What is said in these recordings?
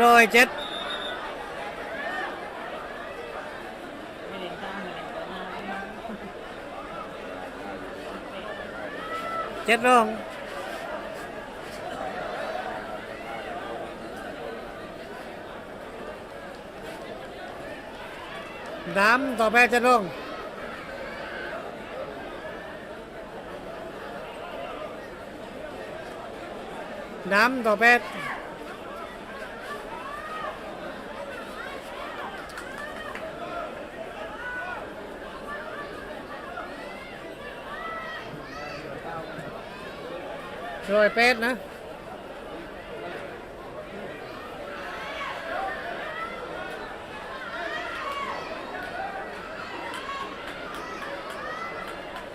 ร้อยเจ็ดเจ็ดร้องน้ำต่อไปจะลงน้ำต่อไป ร้อยเป็ดนะ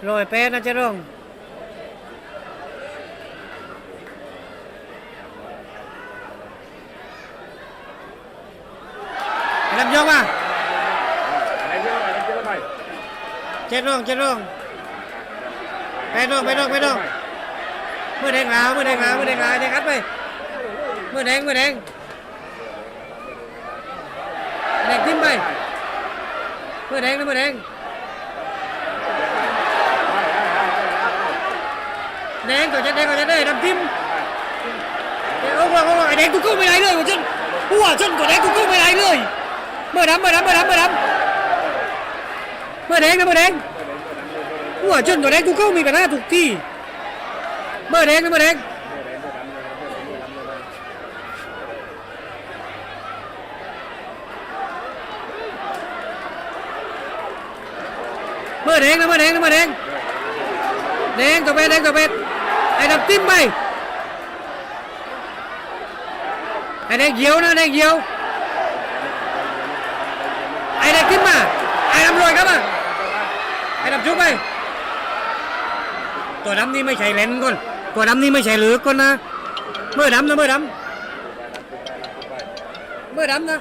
รอยเป็ดนะเจ๊รงลำยกมาอะไรเยอะอะไรเยอะไปเจ็ดรงเจ็ดรงไปดงไปดงไปดง มือแดงแลาวมือแดงแลาวมือแดงแลาวเด็กอัดไปมือแดงมือแดงแดงทิ้มไปมือแดงนะมือแดงแดงก่อนจะแดงก่อนจะได้ดำทิ้มเดี๋ยวเอาเอาเอาไอ้แดงกูกู้ไม่ได้เลยหัวฉันหัวฉันตัวแดงกูกู้ไม่ได้เลยมือดำมือดำมือดำมือดำมือแดงนะมือแดงหัวจนตัวแดงกูเข้ามีปัญหน้าทุกที่ เบอร์แดงนะเบอร์แดงเบอร์แดงนะเบอร์แดงนะเบอร์แดงแดงตัวเป็ดแดงตัวเป็ดไอ้ดำติ้มไปไอ้แดงเหี่ยวนะแดงเหี่ยวไอ้แดงติ้มมาไอ้ดำรวยครับมาไอ้ดำชุบไปตัวดำนี่ไม่ใช่เลนก่อน กว่าดำนี่ไม่ใช่เหลือกก่อนนะ เมื่อดำนะเมื่อดำเมื่อดำนะ